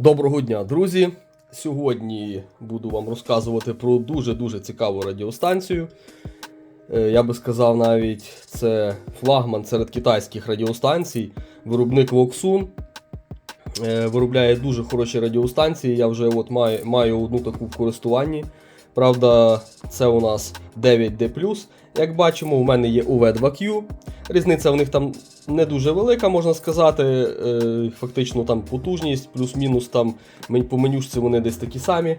Доброго дня, друзі! Сьогодні буду вам розказувати про дуже-дуже цікаву радіостанцію. Е, Я би сказав, навіть це флагман серед китайських радіостанцій, виробник Voxun. Е, Виробляє дуже хороші радіостанції. Я вже от маю, маю одну таку в користуванні. Правда, це у нас 9D. Як бачимо, у мене є UV2Q. Різниця в них там не дуже велика, можна сказати. Е, Фактично там потужність, плюс-мінус там по менюшці вони десь такі самі.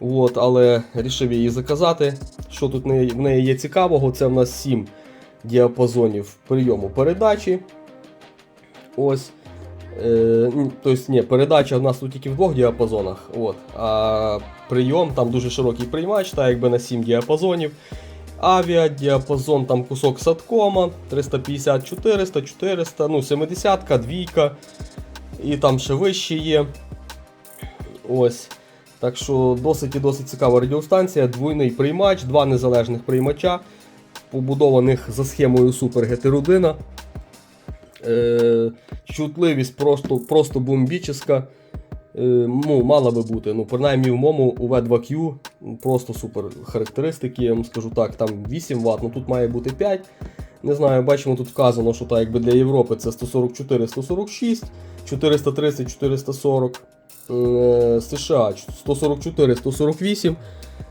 От, але рішив її заказати. Що тут в неї- є цікавого? Це в нас 7 діапазонів прийому передачі. Ось. Е, тобто, ні, передача в нас тут тільки в двох діапазонах. От, а прийом там дуже широкий приймач, так якби на 7 діапазонів. Авіа, діапазон, там кусок садкома, 350, 400, 400, ну 70, двійка. І там ще вищі є. Ось. Так що досить і досить цікава радіостанція, двойний приймач, два незалежних приймача, побудованих за схемою Super GT1. Е, чутливість просто, просто бомбічна. Е, ну, мала би бути. Ну, принаймні в моєму UV2Q просто супер характеристики, я вам скажу так, там 8 Вт, ну тут має бути 5. Не знаю, бачимо, тут вказано, що так, якби для Європи це 144, 146, 430, 440. Е, США 144, 148,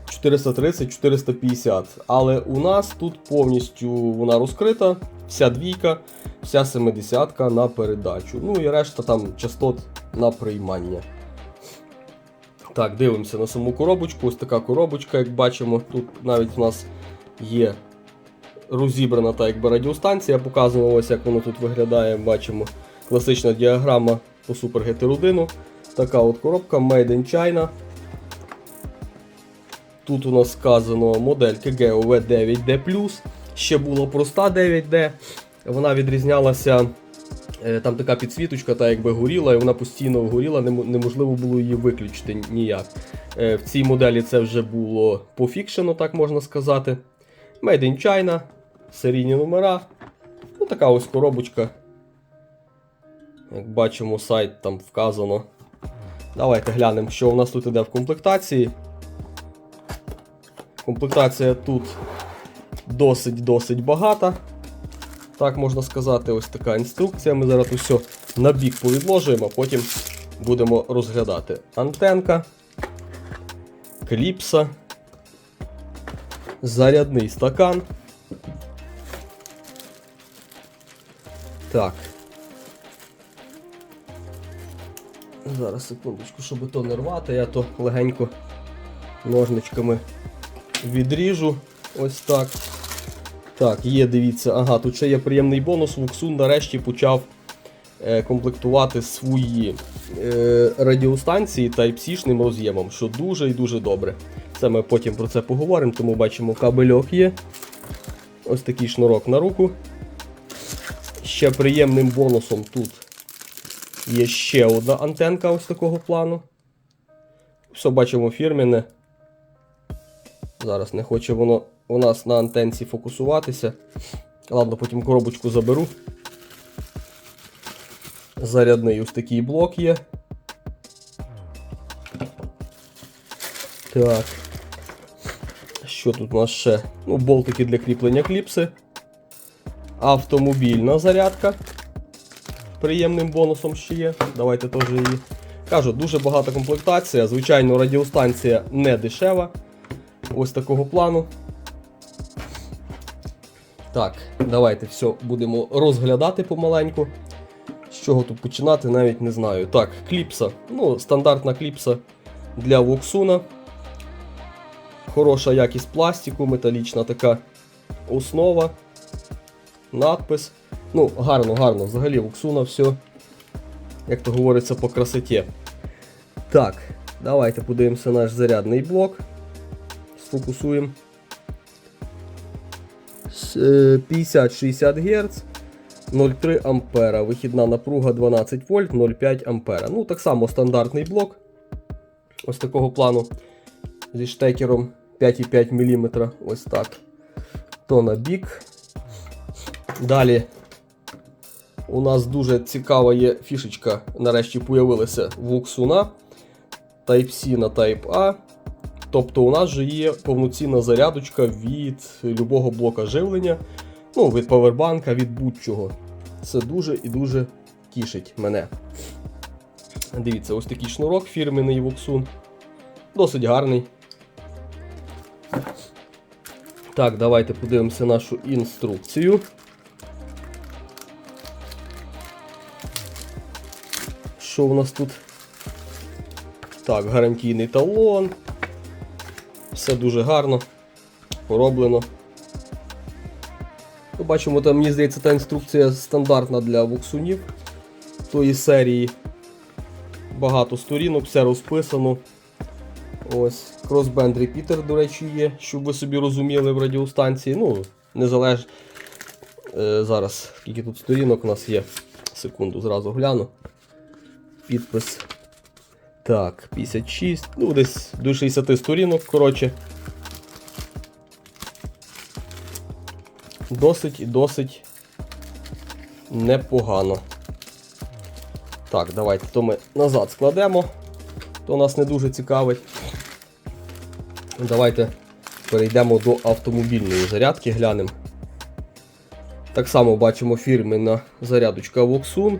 430, 450. Але у нас тут повністю вона розкрита, вся двійка, вся 70 на передачу. Ну і решта там частот на приймання. Так, дивимося на саму коробочку. Ось така коробочка, як бачимо, тут навіть у нас є розібрана та якби радіостанція, показано ось як воно тут виглядає. Бачимо класична діаграма по Super GT1. Така от коробка Made in China. Тут у нас сказано модель KGO V9D. Ще була проста 9D. Вона відрізнялася. Е, Там така підсвіточка, та якби горіла, і вона постійно горіла, неможливо було її виключити ніяк. Е, В цій моделі це вже було пофікшено, так можна сказати. Made in China, серійні номера. Ну, така ось коробочка. Як бачимо, сайт там вказано. Давайте глянемо, що у нас тут іде в комплектації. Комплектація тут досить-досить багата. Так можна сказати, ось така інструкція. Ми зараз усе на бік повідложуємо, потім будемо розглядати. Антенка, кліпса, зарядний стакан. Так. Зараз секундочку, щоб то не рвати, я то легенько ножничками відріжу. Ось так. Так, є, дивіться, ага, тут ще є приємний бонус. Вуксун нарешті почав е, комплектувати свої е, радіостанції Type-C-шним роз'ємом, що дуже і дуже добре. Це ми потім про це поговоримо, тому бачимо, кабельок є. Ось такий шнурок на руку. Ще приємним бонусом тут є ще одна антенка ось такого плану. Все бачимо фірменне. Зараз не хоче воно у нас на антенці фокусуватися. Ладно, потім коробочку заберу. Зарядний ось такий блок є. Так. Що тут у нас ще? Ну, болтики для кріплення кліпси. Автомобільна зарядка. Приємним бонусом ще є. Давайте теж її. Кажу, дуже багата комплектація. Звичайно, радіостанція не дешева. Ось такого плану. Так, давайте все будемо розглядати помаленьку. З чого тут починати, навіть не знаю. Так, кліпса. Ну, стандартна кліпса для Воксуна. Хороша якість пластику, металічна така основа. Надпис. Ну, гарно, гарно. Взагалі Воксуна все, як то говориться, по красоті. Так, давайте подивимося наш зарядний блок. Сфокусуємо. С- е, 50-60 Гц, 0,3 ампера. Вихідна напруга 12 вольт, 0,5 ампера. Ну, так само стандартний блок. Ось такого плану зі штекером 5,5 мм. Ось так. То на бік. Далі У нас дуже цікава є фішечка, нарешті появилася в Уксуна. Type-C на Type-A. Тобто у нас же є повноцінна зарядочка від любого блока живлення, ну, від павербанка, від будь-чого. Це дуже і дуже тішить мене. Дивіться, ось такий шнурок фірменний Воксун. Досить гарний. Так, давайте подивимося нашу інструкцію. Що у нас тут? Так, гарантійний талон. Все дуже гарно пороблено. Ми бачимо, там, мені здається, та інструкція стандартна для воксунів тої серії. Багато сторінок, все розписано. Ось, кросбенд репітер, до речі, є, щоб ви собі розуміли в радіостанції. Ну, незалежно. Е, зараз, скільки тут сторінок у нас є. Секунду, зразу гляну. Підпис. Так, 56, ну десь до 60 сторінок, коротше. Досить і досить непогано. Так, давайте то ми назад складемо, то нас не дуже цікавить. Давайте перейдемо до автомобільної зарядки, глянемо. Так само бачимо фірменна зарядочка Voxun.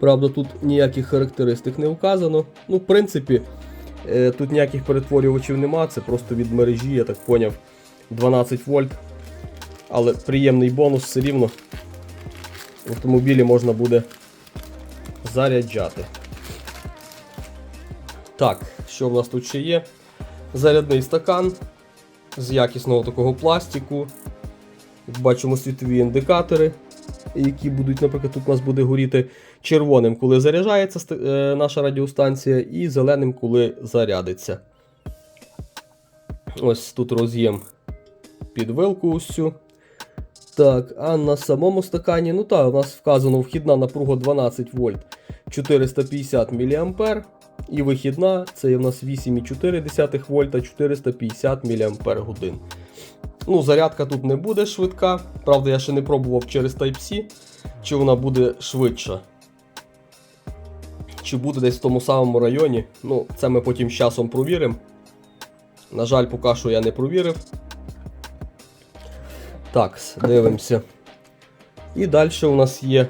Правда, тут ніяких характеристик не вказано. Ну, в принципі, е, тут ніяких перетворювачів нема, це просто від мережі, я так поняв, 12 вольт. Але приємний бонус все рівно. В автомобілі можна буде заряджати. Так, що в нас тут ще є? Зарядний стакан з якісного такого пластику. Бачимо світові індикатори, які будуть, наприклад, тут у нас буде горіти червоним, коли заряджається е, наша радіостанція, і зеленим, коли зарядиться. Ось тут роз'єм під вилку ось. Так, а на самому стакані, ну так, у нас вказано вхідна напруга 12 вольт 450 мА. І вихідна це у нас 8,4 вольта 450 мАч. Ну, зарядка тут не буде швидка. Правда, я ще не пробував через Type-C, чи вона буде швидша. Чи буде десь в тому самому районі. Ну, це ми потім з часом провіримо. На жаль, поки що я не провірив. Так, дивимося. І далі у нас є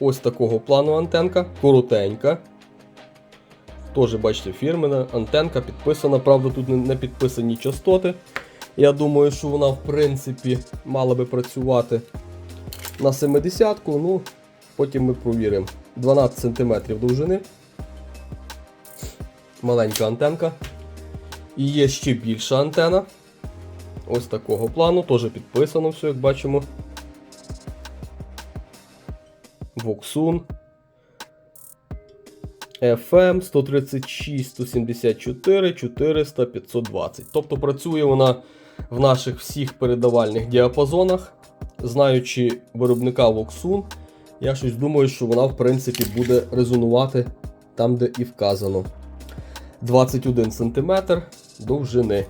ось такого плану антенка, коротенька. Теж, бачите, фірмена антенка підписана, правда, тут не- підписані частоти. Я думаю, що вона, в принципі, мала би працювати на 70-ку, ну, потім ми провіримо. 12 см довжини. Маленька антенка. І є ще більша антена. Ось такого плану, теж підписано все, як бачимо. Voxun. FM 136, 174, 400, 520. Тобто працює вона в наших всіх передавальних діапазонах. Знаючи виробника Voxun, я щось думаю, що вона в принципі буде резонувати там, де і вказано. 21 см довжини.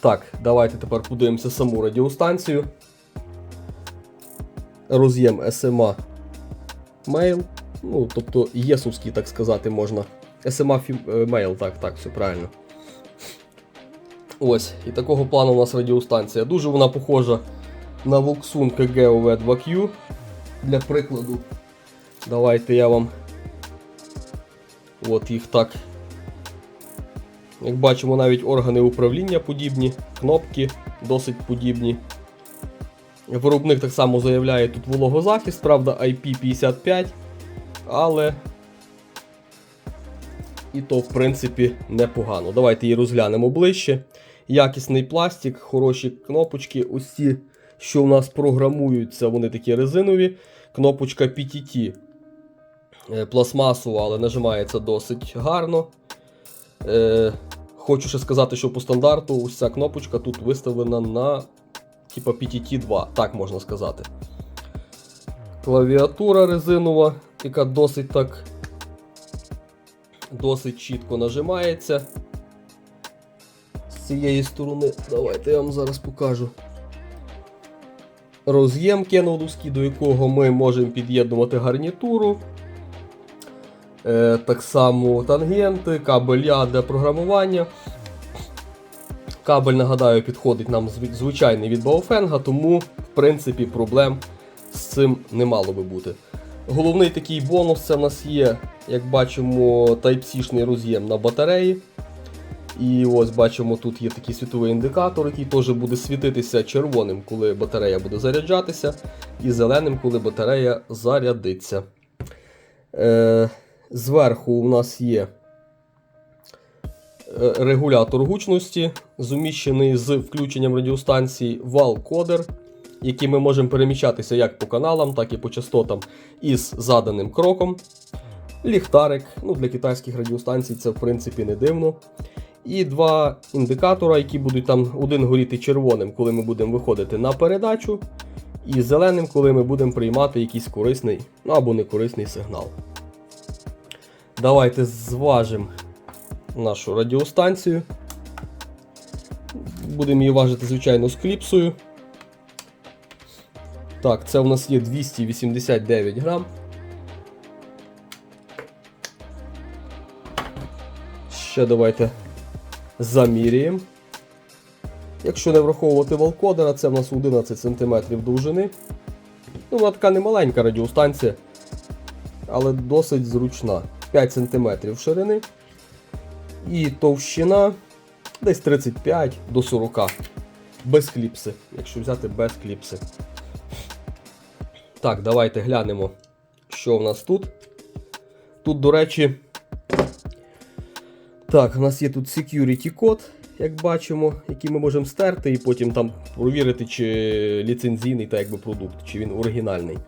Так, давайте тепер подивимося саму радіостанцію. Роз'єм SMA Mail. Ну, тобто єсовський, так сказати, можна. SMA е, Mail, так, так, все правильно. Ось, і такого плану у нас радіостанція. Дуже вона похожа на Voxun KGOV 2Q. Для прикладу, давайте я вам. От їх так як бачимо, навіть органи управління подібні, кнопки досить подібні. Виробник так само заявляє тут вологозахист, правда, IP55, але і то, в принципі, непогано. Давайте її розглянемо ближче. Якісний пластик, хороші кнопочки. Ось ці, що в нас програмуються, вони такі резинові. Кнопочка PTT е, пластмасова, але нажимається досить гарно. Е, хочу ще сказати, що по стандарту ось кнопочка тут виставлена на типа PTT 2, так можна сказати. Клавіатура резинова, яка досить так досить чітко нажимається. З цієї сторони, давайте я вам зараз покажу. роз'єм кенодовський, до якого ми можемо під'єднувати гарнітуру. Е, так само тангенти, кабель я для програмування. Кабель, нагадаю, підходить нам звичайний від Baofeng, тому, в принципі, проблем з цим не мало би бути. Головний такий бонус це в нас є, як бачимо, Type-C-шний роз'єм на батареї. І ось бачимо, тут є такий світовий індикатор, який теж буде світитися червоним, коли батарея буде заряджатися, і зеленим, коли батарея зарядиться. Е, зверху у нас є е, регулятор гучності, зуміщений з включенням радіостанції вал-кодер, який ми можемо переміщатися як по каналам, так і по частотам із заданим кроком. Ліхтарик, ну для китайських радіостанцій це в принципі не дивно. І два індикатора, які будуть там один горіти червоним, коли ми будемо виходити на передачу, і зеленим, коли ми будемо приймати якийсь корисний ну, або некорисний сигнал. Давайте зважимо нашу радіостанцію. Будемо її важити, звичайно, з кліпсою. Так, це у нас є 289 грам. Ще давайте заміряємо. Якщо не враховувати валкодера, це в нас 11 см довжини. Ну, вона така немаленька радіостанція, але досить зручна. 5 см ширини. І товщина десь 35 до 40 без кліпси, якщо взяти без кліпси. Так, давайте глянемо, що в нас тут. Тут, до речі, так, у нас є тут security код, як бачимо, який ми можемо стерти і потім там провірити, чи ліцензійний та якби продукт, чи він оригінальний.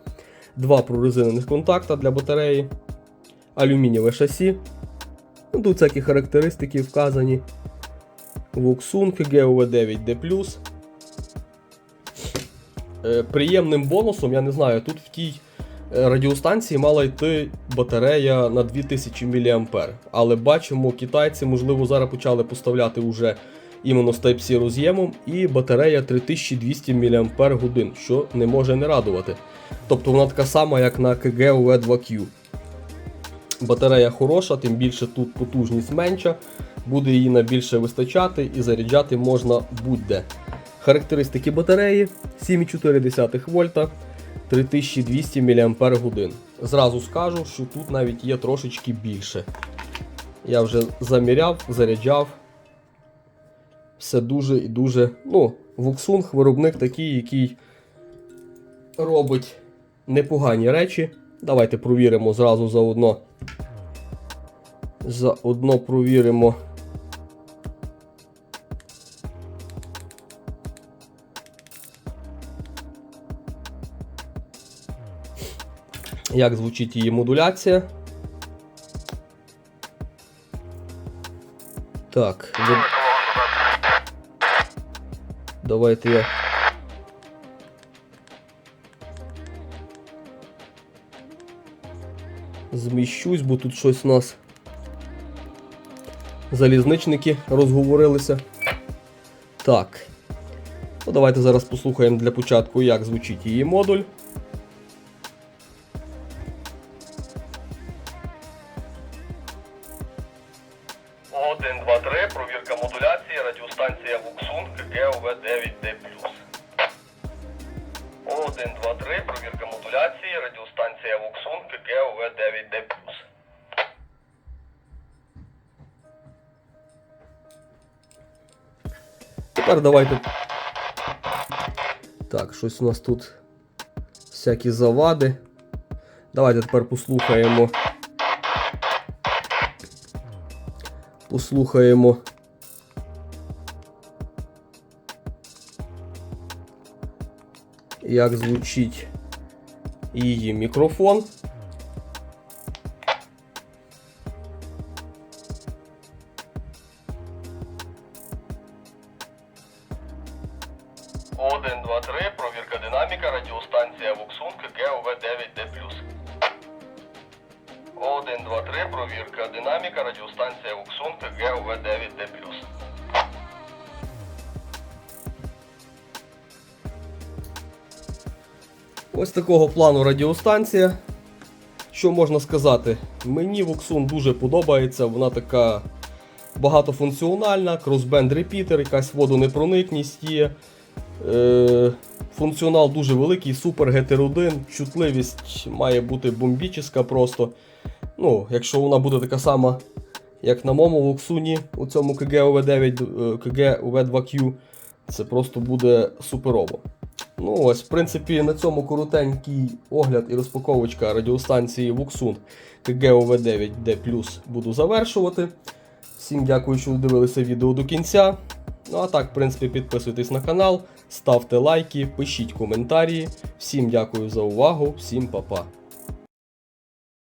Два прорезинених контакта для батареї, алюмінієве шасі. Ну, Тут всякі характеристики вказані. Voxung GOV9D. Е, Приємним бонусом, я не знаю, тут в тій е, радіостанції мала йти батарея на 2000 мА. Але бачимо, китайці, можливо, зараз почали поставляти вже іменно з Type-C роз'ємом, і батарея 3200 мАч, що не може не радувати. Тобто вона така сама, як на KGOV 2Q. Батарея хороша, тим більше тут потужність менша, буде її на більше вистачати і заряджати можна будь-де. Характеристики батареї 7,4 вольта, 3200 мАч. Зразу скажу, що тут навіть є трошечки більше. Я вже заміряв, заряджав. Все дуже і дуже. Ну, Вуксунг виробник такий, який робить непогані речі. Давайте провіримо зразу заодно. Заодно провіримо. Як звучить її модуляція? Так. Давайте я. Зміщусь, бо тут щось у нас. Залізничники розговорилися. Так. Ну, давайте зараз послухаємо для початку, як звучить її модуль. Один, два, три. Провірка модуляції. Радіостанція Вуксунг GOV9D+. 1, 2, 3. Провірка модуляції. Радіостанція Вуксунг GOV9D+. Тепер давайте. Так, щось у нас тут всякі завади. Давайте тепер послухаємо. Послухаємо. Як звучить її мікрофон. 3. Провірка динаміка. Радіостанція Вуксунг GOV9D+. Ось такого плану радіостанція. Що можна сказати? Мені Voxun дуже подобається, вона така багатофункціональна, кросбенд репітер, якась водонепроникність є. Е, функціонал дуже великий, супер GTR1, чутливість має бути бомбічна просто. Ну, якщо вона буде така сама, як на моєму Voxun, у цьому KG-OV9, KG-OV2Q, це просто буде суперово. Ну ось, в принципі, на цьому коротенький огляд і розпаковочка радіостанції Voxun KGOV9D буду завершувати. Всім дякую, що дивилися відео до кінця. Ну а так, в принципі, підписуйтесь на канал, ставте лайки, пишіть коментарі. Всім дякую за увагу, всім па-па.